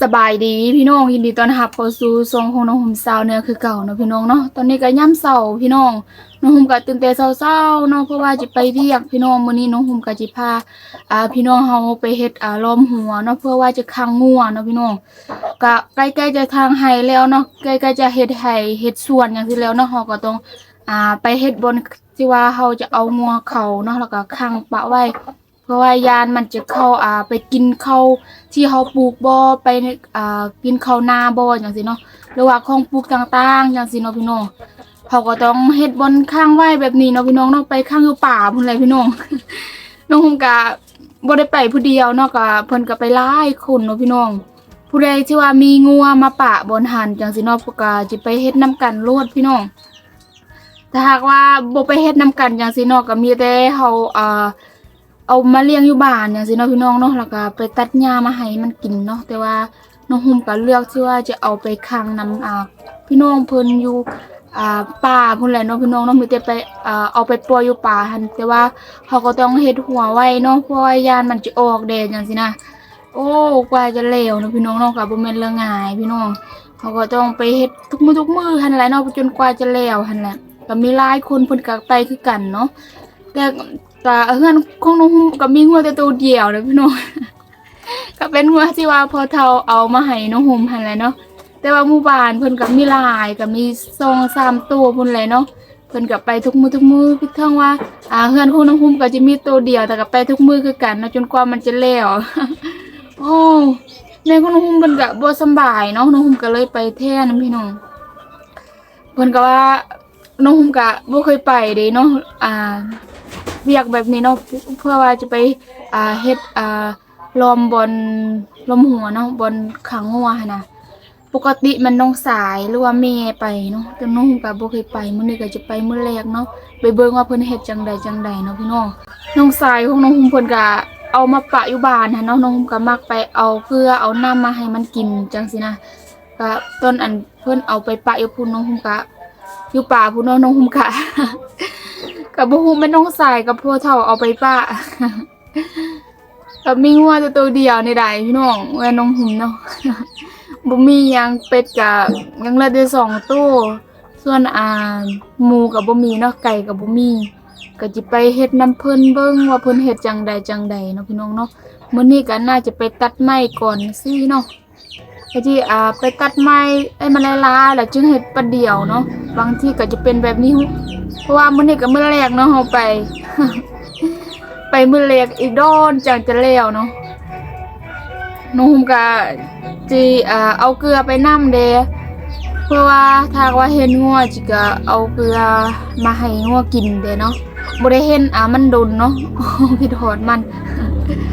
สบายดีพี่น้องยินดีต้อนรับเข้าสู่ทรงของน้องหุ่มสาวเนื้อคือเก่าเนาะพี่น้องเนาะตอนนี้ก็ย่ำเช้าพี่น้องน้องหุ่มก็ตื่นแต่เช้าๆเนาะเพราะว่าจะไปเรียกพี่น้องมื้อนี้น้องหุ่มก็สิพาอ่าพี่น้องเฮาไปเฮ็ดอ่าล้อมหัวเนาะเพื่อว่าจะคังงัวเนาะพี่น้องก็ใกล้ๆจะทางไห้แล้วเนาะใกล้ๆจะเฮ็ดไห้เฮ็ดสวนอย่างที่แล้วเนาะเฮาก็ต้องอ่าไปเฮ็ดบนที่ว่าเฮาจะเอางัวเขาเนาะแล้วก็คังปะไว้ เพราะว่ายานมันจะเข้าอ่าไปกินเข้าที่เขาปลูกบ่อไปอ่ากินเข้านาบ่อจังซี่เนาะหรือว่าของปลูกต่างๆจังซี่เนาะพี่น้องเขาก็ต้องเฮ็ดบนข้างไหวแบบนี้เนาะพี่น้องเนาะไปข้างอยู่ป่าพุ่นเลยพี่น้องน้องคงกะบ่ได้ไปผู้เดียวเนาะก็เพิ่นก็ไปหลาคนเนาะพี่น้องผู้ใดที่ว่ามีงัวมาปะบนหันจังซี่เนาะกก็สิไปเฮ็ดนํกันโลดพี่น้องถ้าหากว่าบ่ไปเฮ็ดนํกันจังซี่เนาะก็มีแต่เฮาอ่า เอามาเลี้ยงอยู่บ้านอย่างสิเนาะพี่น้องเนาะแล้วก็ไปตัดหญ้ามาให้มันกินเนาะแต่ว่าน้องหุ่มก็เลือกที่ว่าจะเอาไปค้างนำอ่าพี่น้องเพิ่นอยู่อ่าป่าพุ่นแหละเนาะพี่น้องเนาะมีแต่ไปอ่าเอาไปปล่อยอยู่ป่าหันแต่ว่าเขาก็ต้องเฮ็ดหัวไว้เนาะเพราะว่ายานมันจะออกแดดจังซี่นะโอ้กว่าจะแล้วเนาะพี่น้องเนาะก็บ่แม่นเรื่องง่ายพี่น้องเขาก็ต้องไปเฮ็ดทุกมื้อทุกมื้อหั่นแหละเนาะจนกว่าจะแล้วหั่นแหละก็มีหลายคนเพิ่นก็ไปคือกันเนาะแต่ ก็เฮือนของน้องหุ่มก็มีงัวแต่ตัวเดียวเลยพี่น้อง ก็เป็นงัวที่ว่าพอเฒ่าเอามาให้น้องหุ่มหันแหละเนาะแต่ว่าหมู่บ้านเพิ่นก็มีหลายก็มี2 3ตัวพุ่นแหละเนาะเพิ่นก็ไปทุกมือทุกมือพี่ทั้งว่าอ่าเฮือนของน้องหุ่มก็จะมีตัวเดียวแต่ก็ไปทุกมือคือกันเนาะจนกว่ามันจะแล้วโอ้แม่ของน้องหุ่มเพิ่นก็บ่สบายเนาะน้องหุ่มก็เลยไปแทนพี่น้องเพิ่นก็ว่าน้องหุ่มก็บ่เคยไปเด้เนาะอ่า เรียกแบบนี้เนาะเพื่อว่าจะไปอ่าเฮ็ดอ่าลอมบนลอมหัวเนาะบนขังงัวนะปกติมันน้องสายหรือว่าแม่ไปเนาะแต่น้องก็บ่เคยไปมื้อนี้ก็จะไปมื้อแรกเนาะไปเบิ่งว่าเพิ่นเฮ็ดจังใดจังใดเนาะพี่น้องน้องสายของน้องหุ่มเพิ่นก็เอามาปะอยู่บ้านหั่นเนาะน้องหุ่มก็มักไปเอาเพื่อเอาน้ำมาให้มันกินจังซี่นะก็ต้นอันเพิ่นเอาไปปะอยู่พุ่นน้องหุ่มก็อยู่ป่าพุ่นเนาะน้องหุ่มก็ กับบ่ฮู้แม่นน้องใสายกับพ่อเฒ่าเอาไปป้ากับมีงัวแต่ตัวเดียวในใดพี่น้องแม่น้องหุ่มเนาะบ่มียังเป็ดกับยังเหลือแต่สองตู้ส่วนอ่าหมูกับบ่มีเนาะไก่กับบ่มีก็จิไปเฮ็ดน้ำเพิ่นเบิ่งว่าเพิ่นเฮ็ดจังใดจังใดเนาะพี่น้องเนาะมื้อนี้ก็น่าจะไปตัดไม้ก่อนสิเนาะ ก็ที่อ่าไปตัดไม้ให้มันลายๆแล้วจึงเฮ็ดประเดียวเนาะบางทีก็จะเป็นแบบนี้ เพราะว่ามื้อนี้ก็มื้อแรกเนาะเฮาไป ไปมื้อแรกอีกโดนจังจะแล้วเนาะน้องหุมก็จิอ่าเอาเกลือไปนำเด้เพื่อว่าถ้าว่าเห็นงัวจิก็เอาเกลือมาให้งัวกินเด้เนาะบ่ได้เห็นอ่ามันดนเนาะพี่ทอดมัน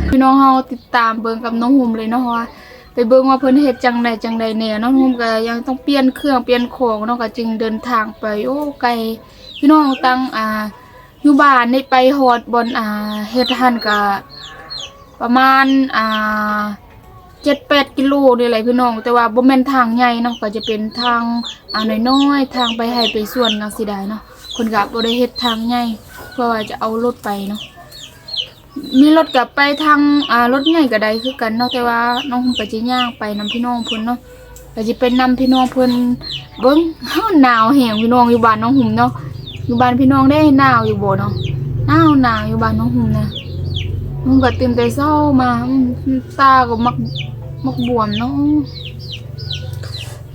พี่น้องเฮาติดตามเบิ่งกับน้องหุมเลยเนาะว่า ไปเบิ่งว่าเพิ่นเฮ็ดจังใดจังใดแน่น้องหุ่มก็ยังต้องเปลี่ยนเครื่องเปลี่ยนของเนาะก็จึงเดินทางไป โอ้ไกลพี่น้องตั้งอ่าอยู่บ้านในไปฮอดบนอ่าเฮ็ดหันก็ประมาณอ่า7-8กิโลนี่แหละพี่น้อง แต่ว่าบ่แม่นทางใหญ่เนาะก็จะเป็นทางอ่าน้อยๆทางไปให้ไปส่วนจังซี่ได้เนาะเพิ่นก็บ่ได้เฮ็ดทางใหญ่เพื่อว่าจะเอารถไปเนาะ มีรถก็ไปทางอ่ารถใหญ่ก็ได้คือกันเนาะแต่ว่าน้องเพิ่นก็จะย่างไปนํพี่น้องเพิ่นเนาะก็สิเป็นนํพี่น้องเพิ่นเบิ่งเฮาหนาวแฮงพี่น้องอยู่บ้านน้องหุ่มเนาะอยู่บ้านพี่น้องได้หนาวอยู่บ่เนาะหนาวหนาวอยู่บ้านน้องหุ่มนะมึงก็ตื่นแต่เช้ามาตาก็มักมักบวมเนาะ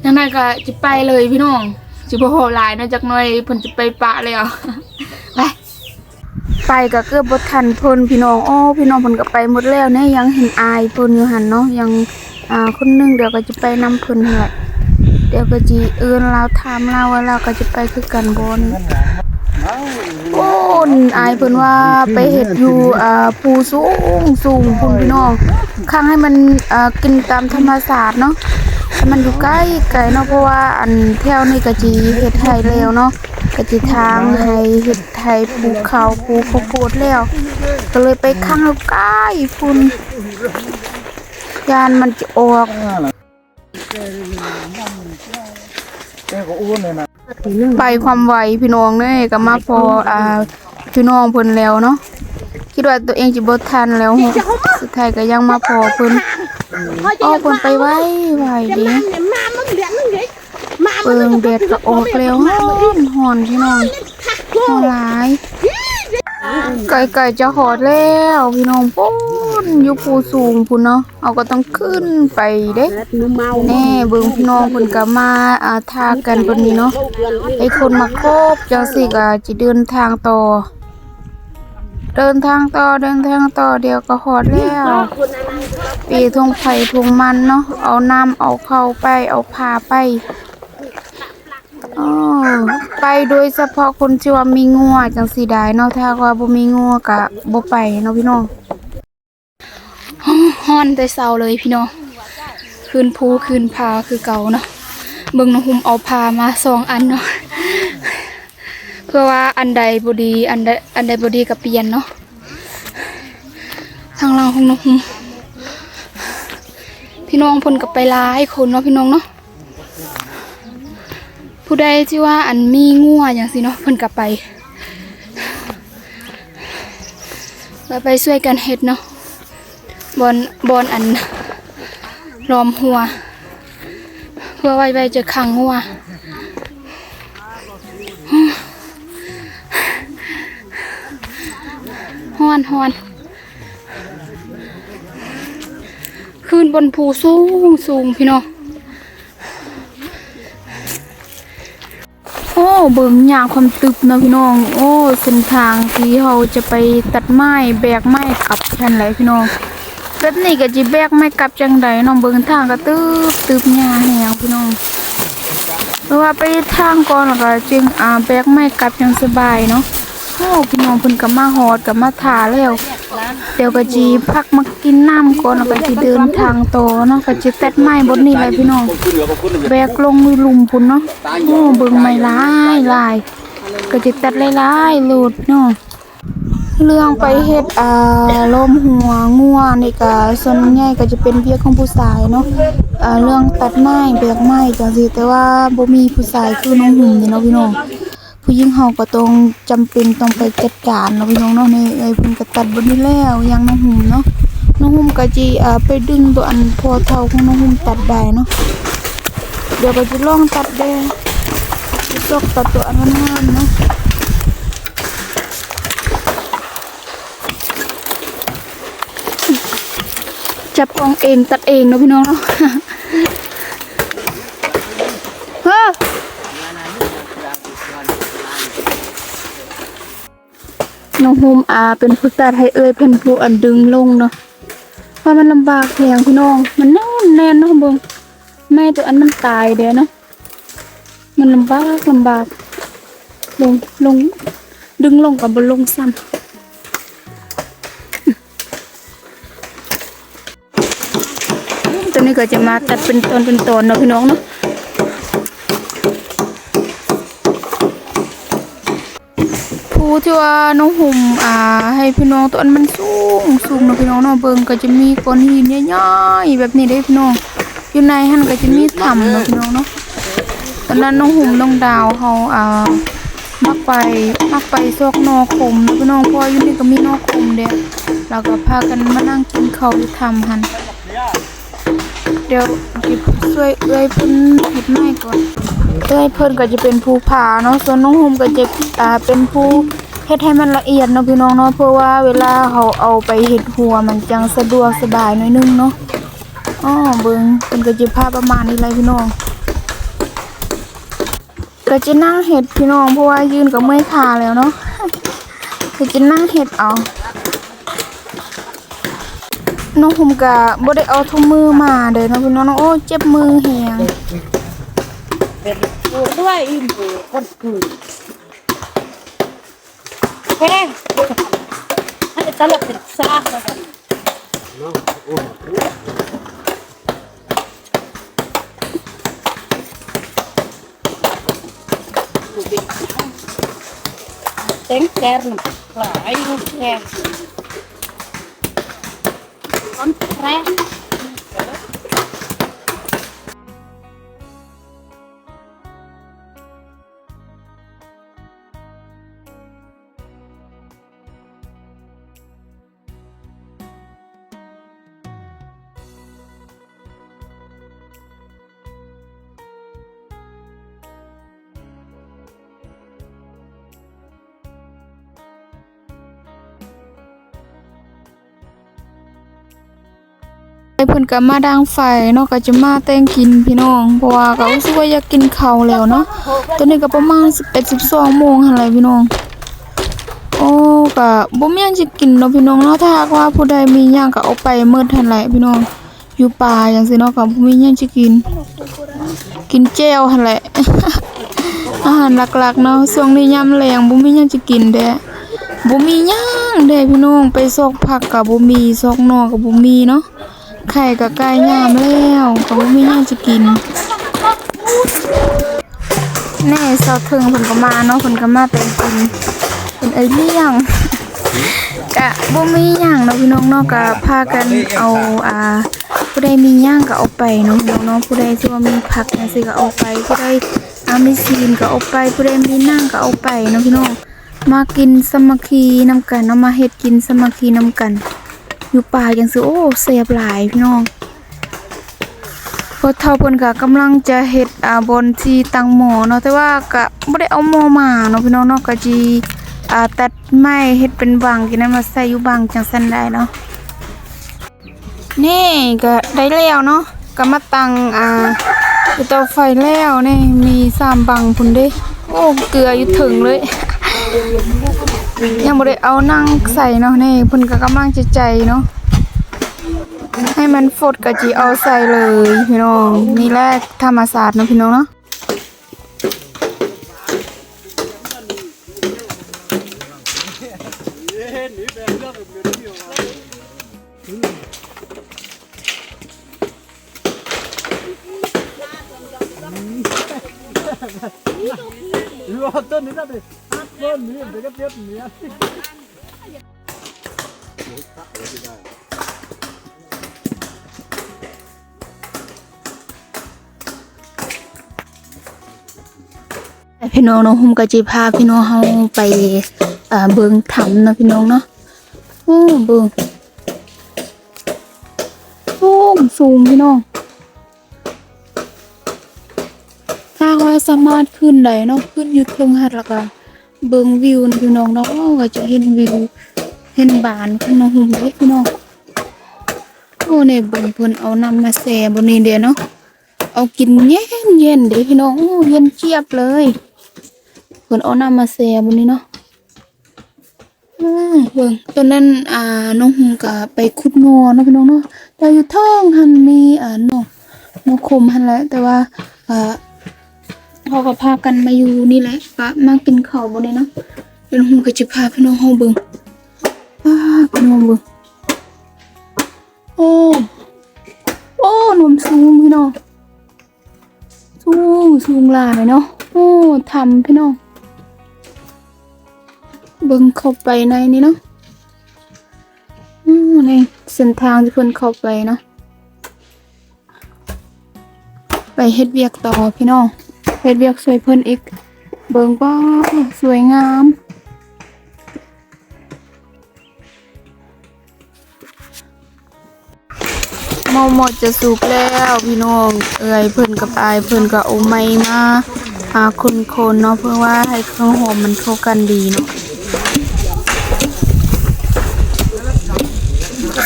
ยังไงก็จะไปเลยพี่น้องสิบ่โหลายนะจักหน่อยเพิ่นจะไปปะแล้วไป ไปก็เกือบบทันเพิ่นพี่น้องอ้อพี่น้องเพิ่นก็ไปหมดแล้วเนี่ยยังเห็นอายเพิ่นอยู่หันเนาะยังอ่าคนหนึงเดี๋ยวก็จะไปนำเพิ่นแหละเดี๋ยวก็จีเอื้อนเราถามเราว่าเราก็จะไปคือกันบนโอ้นอายเพิ่นว่าไปเฮ็ดอยู่อ่าภูสูงสูงพุ่นพี่น้องข้างให้มันอ่ากินตามธรรมชาติเนาะมันอยู่ใกล้ไกลเนาะเพราะว่าอันแถวนี้ก็สิเฮ็ดให้แล้วเนาะ ก็สิทางให้เฮ็ดให้ปลูกข้าวปลูกข้าวโพดแล้ว ก็เลยไปข้างใกล้พุ่นยานมันจะออกแกก็อ้วนเลยนะไปความไวพี่น้องเด้ก็มาพออ่าพี่น้องเพิ่นแล้วเนาะคิดว่าตัวเองสิบ่ทันแล้วสุดท้ายก็ยังมาพอเพิ่นเอาเพิ่นไปไว้ไว้ดิมามึง เดือนมึงเดือนมาเปิงแดดก็ออกแล้วฮ้อนฮ้อนพี่น้องฮ้อนหลายไก่ไก่จะหอดแล้วพี่น้องปุ้นอยู่ภูสูงพุ่นเนาะเอาก็ต้องขึ้นไปเด้แน่เบิ่งพี่น้องเพิ่นก็มาอาทากันบนนี้เนาะไอคนมาครบจังสิก็จะเดินทางต่อ เดินทางต่อเดินทางต่อเดี๋ยวก็ฮอดแล้วปีทงไผ่ทงมันเนาะเอาน้ำเอาเข้าไปเอาผาไป อ๋อไปโดยเฉพาะคนที่ว่ามีงัวจังสิได้เนาะถ้าว่าบ่มีงัวก็บ่ไปเนาะพี่น้องฮ้อนแต่เช้าเลยพี่น้องคืนภูคืนพาคือเก่าเนาะเบิ่งน้องหุมเอาพามาสองอันเนาะเพื่อว่าอันใดบดีอันใดอันใดบดีก็เปลี่ยนเนาะทางเราของน้องหุมพี่น้องพ่นก็ไปลายคนเนาะพี่น้องเนาะ ผู้ใดที่ว่าอันมีงัวอย่างสิเนาะเพิ่นก็ไปไปไปช่วยกันเฮ็ดเนาะบอนบอนอันล้อมหัว เพื่อไว้ไว้จะขังหัวฮอนฮอนขึ้นบนภูสูงสูงพี่น้อง เบิ่งยางความตึบนะพี่น้อง โอ้เส้นทางที่เราจะไปตัดไม้แบกไม้กลับทันไหลพี่น้องแบบนี้ก็จิแบกไม่กลับจังใดน้องเบิ่งทางก็ตึบตึบหญ้าแหวพี่น้องเพราะว่าไปทางก่อนแล้วก็จึงอ่าแบกไม่กลับจังสบายเนาะโอ้พี่น้องเพิ่นก็มาฮอดก็มาทาแล้ว เดี๋ยวก็จีพักมากินน้ำก่อนแล้วก็สิเดินทางต่อเนาะก็จิตัดไม้บนนี้เลยพี่น้องแบกลงในหลุมพุ่นเนาะโอ้เบิ่งไม้ลายลายก็จิตัดหลายๆโลดเนาะเรื่องไปเฮ็ดอ่าลมหัวงัวนี่ก็ส่วนใหญ่ก็จะเป็นเวียกของผู้ชายเนาะอ่าเรื่องตัดไม้แบกไม้จังซี่แต่ว่าบ่มีผู้ชายคือน้องหุ่นี่เนาะพี่น้อง ผู้หญิงเฮาก็ต้องจำเป็นต้องไปจัดการเนาะพี่น้องเนาะในี่เอ้ยเพิ่นก็ตัดบ่นี้แล้วอย่างน้องหุ่มเนาะน้องหุ่มก็สิอ่าไปดึงตัวอันพอเท่าของน้องหุ่มตัดได้เนาะเดี๋ยวก็จะลองตัดเด้จกตัดตัวอันงามเนาะจับกองเองตัดเองเนาะพี่น้องเนาะ เฮ้อ น้องโฮมอาเป็นผู้ตัดให้เอ้ยเป็นผู้อันดึงลงเนาะเพราะมันลำบากแพงพี่น้อง มันแน่นแน่นเนาะเบงแม่ตัวอันมันตายเดี๋ยวเนาะมันลำบากลำบากลงลงดึงลงกับบนลงซ้ำตัวนี้ก็จะมาตัดเป็นตอนเป็นตอนเนาะพี่น้องเนาะ ผู้ที่ว่าน้องหุ่มอ่า ให้พี่น้องตัวอันมันสูงสูงเนาะพี่น้องเนาะเบิ่งก็จะมีก้อนหินใหญ่ๆแบบนี้เด้พี่น้องอยู่ในหันก็จะมีถ้ำเนาะพี่น้องเนาะตอนนั้นน้องหุ่มน้องดาวเขาอ่ามักไปมักไปซอกนอขมนะพี่น้องเพราะว่าอยู่นี่ก็มีนอขมเด้แล้วก็พากันมานั่งกินข้าวอยู่ถ้ำหันเดี๋ยวจิบช่วยเอ้อยเพิ่นเฮ็ดไม้ก่อนเอ้อยเพิ่นก็จะเป็นผู้ผ่าเนาะส่วนน้องโฮมก็จะอ่าเป็นผู้ เฮ็ดให้มันละเอียดเนาะพี่น้องเนาะเพราะว่าเวลาเขาเอาไปเฮ็ดหัวมันจังสะดวกสบายหน่อยนึงเนาะอ้อเบิงเพิ่นก็จะพาประมาณนี้เลยพี่น้องก็จะนั่งเฮ็ดพี่น้องเพราะว่ายืนก็เมื่อยขาแล้วเนาะก็จะนั่งเฮ็ดเอาน้องผมก็บ่ได้เอาถุงมือมาเด้อเนาะพี่น้องโอ้เจ็บมือแฮงปูด้วยอิมปูคนกูแพงให้ตลกเป็นซากแล้ว กันเต็งแกนหลายลูกแกนก้อเพิ่นก็มาดังไฟเนาะก็จะมาแต่งกินพี่น้องเพราะว่าก็รู้สึกว่าอยากกินข้าวแล้วเนาะตอนนี้ก็ประมาณ11 12โมงหั่นแหละพี่น้องโอ้ก็บ่มีหยังสิกินเนาะพี่น้องเนาะถ้าว่าผู้ใดมีหยังก็เอาไปหมดหั่นแหละพี่น้องอยู่ป่าจังซี่เนาะก็บ่มีหยังสิกิน กินแจ่วหั่นแหละ อาหารหลักๆเนาะช่วงนี้ยามแลงบ่มีหยังสิกินเด้บ่มีหยังเด้พี่น้องไปซอกผักก็บ่มีซอกหน่อก็บ่มีเนาะ ไข่ก็ใกล้ยามแล้วก็บ่มีหยังสิกินแน่เซาถึงเพิ่นก็มาเนาะเพิ่นก็มาแต่งกินเป็นไอเลี่ยงกะบ่มีหยังเนาะพี่น้องเนาะก็พากันเอาอ่าผู้ใดมีย่างก็เอาไปเนาะพี่น้องเนาะผู้ใดที่ว่ามีผักจังซี่ก็เอาไปผู้ใดอามีซีนก็เอาไปผู้ใดมีนั่งก็เอาไปเนาะพี่น้องมากินสมัคคีนำกันเนาะมาเฮ็ดกินสมัคคีนำกัน อยู่ป่าจังซี่โอ้แซ่บหลายพี่น้องพอเท่าเพิ่นก็กำลังจะเฮ็ดอ่าบนที่ตังหมอเนาะแต่ว่าก็บ่ได้เอาหมอมาเนาะพี่น้องเนาะก็จีอ่าตัดไม้เฮ็ดเป็นบังกินนั้นมาใส่อยู่บังจังซั่นได้เนาะนี่ก็ได้แล้วเนาะก็มาตังอ่าเตาไฟแล้วนี่มีสามบังพุ่นเด้โอ้เกลืออยู่ถึงเลย ยังบ่ได้เอานั่งใส่เนาะนี่เพิ่นก็กำลังจะใจเนาะให้มันฟดก็จิเอาใส่เลยพี่น้องนี่แหละธรรมศาสตร์เนาะพี่น้องเนาะรอต้นนี้ได้ Ja, den är där. Vad nu? Det kan bli mer. พี่น้องเนาะผมก็จิพาพี่น้องเฮาไปเบิ่งถ้ำนะพี่น้องเนาะโอ้เบิ่งสูงสูงพี่น้องถ้าว่าสามารถขึ้นได้เนาะขึ้นอยู่เทิงหัดล้วก็ เบิ่งวิวนะพี่น้องเนาะอ้อก็จะเห็นวิว เห็นบานขึ้นมาหุ่มเด้พี่น้องโอ้เนี่ยเบิ่งเพิ่นเอาน้ำมาแซ่บนนี้เด้เนาะเอากินเย็นเย็นเด้พี่น้องโอ้เย็นเจี๊ยบเลยเพิ่นเอาน้ำมาแซ่บนนี้เนาะอ้าเบิ่งตอนนั้นอ่าน้องหุ่มก็ไปขุดนอเนาะพี่น้องเนาะแต่อยู่ท้องหันมีอ่านอนกคมหันแหละแต่ว่าอ่อ เขาก็พากันมาอยู่นี่แหละปะมากินข้าวบนนี้เนาะเดี๋ยวผมก็จะพาพี่น้องเฮาเบิ่งป้าพี่น้องเบิ่งโอ้โอ้นมสูงพี่น้องสูงสูงลายเนาะโอ้ทำพี่น้องเบิ่งเข้าไปในนี้เนาะอืมนี่เส้นทางที่เพิ่นเข้าไปเนาะไปเฮ็ดเวียกต่อพี่น้อง เฮ็ดเวียกสวยเพิ่นอีก เบิ่งบ่สวยงามหมอหมดจะสุกแล้วพี่น้อง เอ้ยเพิ่นกับอายเพิ่นก็เอาไม้มาหาคนๆเนาะเพื่อว่าให้เครื่องหอมมันเข้ากันดีเนาะ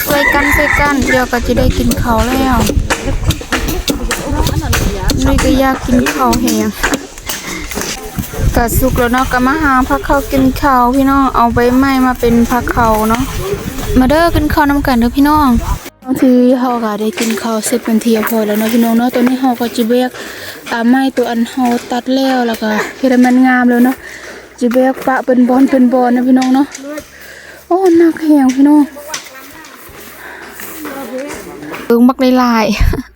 ช่วยกันช่วยกันเดี๋ยวก็จะได้กินเขาแล้ว นี่ก็อยากกินข้าวแหงก็สุกแล้วเนาะก็มาหาผักข้าวกินข้าวพี่น้องเอาใบไม้มาเป็นผักข้าวเนาะมาเด้อกินข้าวนํกันเด้อพี่น้องคือเฮาก็ได้กินข้าวเสร็จเป็นทีพอแล้วเนาะพี่น้องเนาะตอนนี้เฮาก็จิเบกตามไม้ตัวอันเฮาตัดแล้วแล้วก็เฮ็ดให้มันงามแล้วเนาะจิเบกปะเป็นบอนเป็นบอนนะพี่น้องเนาะโอ้หนักแหงพี่น้องเบิ่งบักหลายๆ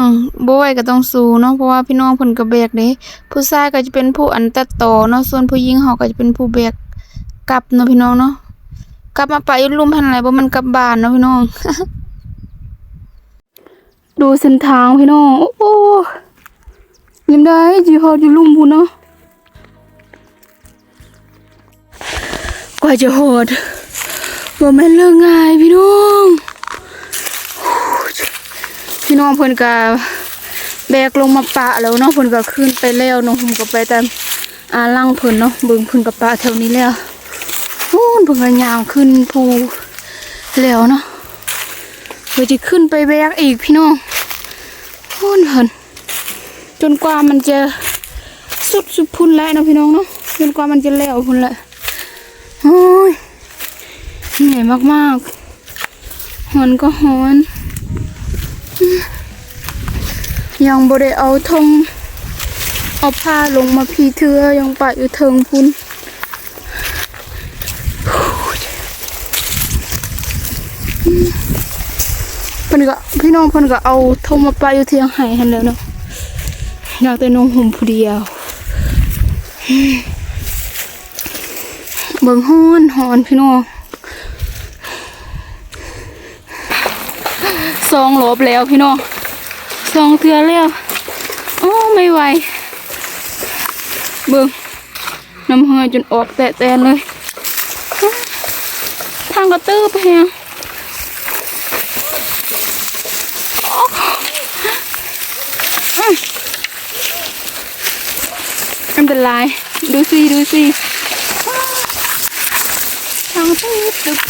อ้าวบ่ไหวก็ต้องสู้เนาะเพราะว่าพี่น้องเพิ่นก็แบกเด้ผู้ชายก็จะเป็นผู้อันตัดต่อเนาะส่วนผู้หญิงเฮาก็จะเป็นผู้แบกกลับเนาะพี่น้องเนาะกลับมาไปอยู่ลุมพันไหลบ่มันกลับบ้านเนาะพี่น้อง ดูเส้นทางพี่น้อง โอ้ยังได้จีฮอดอยู่ลุมพุ่นเนาะกว่าจะฮอดบ่แม่นเรื่องง่ายพี่น้อง พี่น้องเพิ่นก็แบกลงมาปะแล้วเนาะเพิ่นก็ขึ้นไปแล้วเนาะผมก็ไปตามอาลังเพิ่นเนาะเบิ่งเพิ่นก็ปะแถวนี้แล้วโอ้นเพิ่นก็ย่างขึ้นภูแล้วเนาะเพื่อจะขึ้นไปแบกอีกพี่น้องพุ่นเพิ่นจนกว่ามันจะสุดสุดพุ่นแล้วนะพี่น้องเนาะจนกว่ามันจะแล้วพุ่นแหละโอ้ยเหนื่อยมากๆหอนก็หอน ยังบ่ได้เอาธงเอาผ้าลงมาพีเทือยังปะอยู่เทิงพุ่นเพิ่นก็พี่น้องเพิ่นก็เอาทรมาปลาอยู่เที่ยงไห้หันแล้วเนาะอยากแต่นมหุ่มผู้เดียวเบิ่งฮ้อนฮ้อนพี่น้อง สองรอบแล้วพี่น้องสองเทือแล้วโอ้ไม่ไหวเบิ่งน้ำเหือจนออกแตะแตนเลย ทางกระตื้อไปแฮงไม่เป็นไรดูสิดูสิทางตึกตึก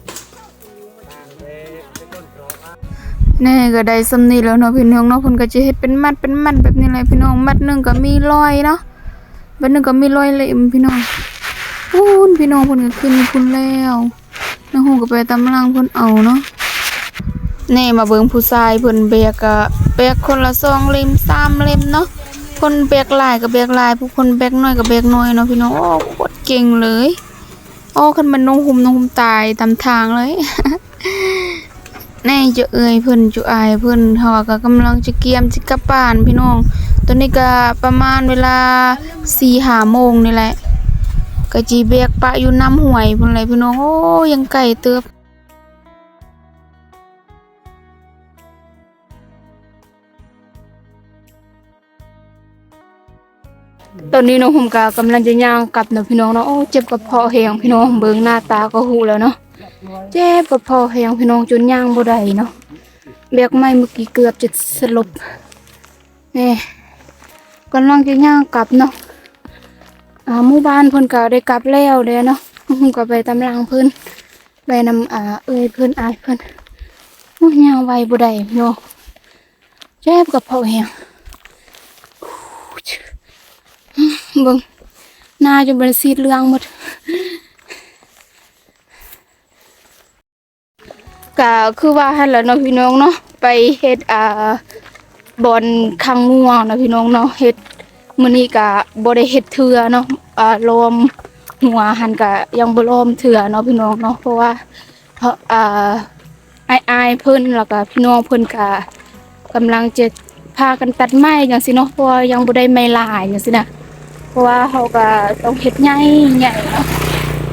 แน่ก็ได้สำนีแล้วเนาะพี่น้องเนาะเพิ่นก็จะเฮ็ดเป็นมัดเป็นมัดแบบนี้เลยพี่น้องมัดหนึงก็มีรอยเนาะมัดหนึงก็มีรอยเล่มพี่น้องพูนพี่น้องเพิ่นก็ขึ้นพุ่นแล้วน้องฮู้ก็ไปตำลังเพิ่นเอาเนาะแน่มาเบิ่งผู้ชายเพิ่นแบกก็แบกคนละสองเล่มสามเล่มเนาะคนแบกหลายก็แบกหลายผู้คนแบกน้อยก็แบกน้อยเนาะพี่น้องโอ้โคตรเก่งเลยโอ้คันมันน้องหุ่มน้องหุ่มตายตามทางเลย แน่จะเอ่ยเพิ่นจุอายเพิ่นเฮาก็กำลังจะเกียมจะกลับบ้านพี่น้อง ตอนนี้ก็ประมาณเวลา4-5โมงนี่แหละก็จีเบกปะอยู่น้ำห้วยพุ่นเลยพี่น้องโอ้ยังไก่เติบตอนนี้น้องผมก็กำลังจะย่างกลับเนาะพี่น้องเนาะโอ้เจ็บกระเพาะแหงพี่น้องเบิ่งหน้าตาก็หูแล้วเนาะ เจ็บกระเพาะแหงพี่น้องจนย่างบ่ได้เนาะเบียกไม่เมื่อกี้เกือบจะสลบนี่กำลังจะย่างกลับเนาะอ่าหมู่บ้านเพิ่นก็ได้กลับแล้วเด้เนาะก็ไปตามหลังเพิ่นไปนำอ่าเอ้ยเพิ่นอายเพิ่นโอ้ยย่างไวบ่ได้พี่น้องเจ็บกระเพาะแหงเบิ่งหน้าจนเป็นสีเหลืองหมด ก็คือว่าหั่นแหละเนาะพี่น้องเนาะไปเฮ็ดอ่าบอนคังง่วงนะพี่น้องเนาะเฮ็ดมื้อนี้ก็บ่ได้เฮ็ดเทื่อเนาะอ่าลมหัวหันก็ยังบ่ลมเทื่อเนาะพี่น้องเนาะเพราะว่าเพราะอ่าอายๆเพิ่นแล้วก็พี่น้องเพิ่นก็กำลังจะพากันตัดไม้จังซี่เนาะเพราะยังบ่ได้ไม้หลายจังซี่นะเพราะว่าเฮาก็ต้องเฮ็ดใหญ่ใหญ่เนาะ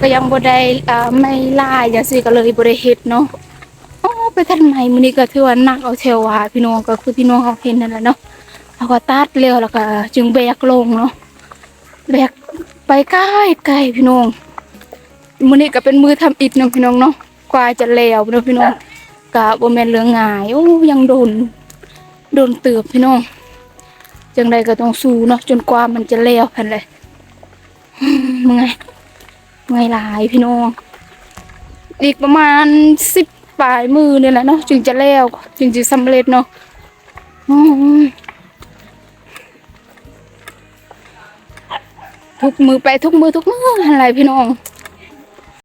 ก็ยังบ่ได้อ่าไม้หลายจังซี่ก็เลยบ่ได้เฮ็ดเนาะ ไปทันไหนมื้อนี้ก็ถือว่าหนักเอาเทวว่าพี่น้องก็คือพี่น้องเขาเห็นนั่นแหละเนาะเขาก็ตัดเร็วแล้วก็จึงแบกลงเนาะแบกไปใกล้ไกลพี่น้องมื้อนี้ก็เป็นมือทำอิฐเนาะพี่น้องเนาะกว่าจะแล้วเนาะพี่น้องก็บ่แม่นเรื่องง่ายโอ้ยังโดนโดนเตือบพี่น้องจังใดก็ต้องสู้เนาะจนกว่ามันจะแล้วพันเลยมึงไงเมื่อยหลายพี่น้องอีกประมาณสิบ ปลายมือเนี่ยแหละเนาะจึงจะแล้วจึงจะสำเร็จเนาะทุกมือไปทุกมือทุกมืออะไรพี่น้อง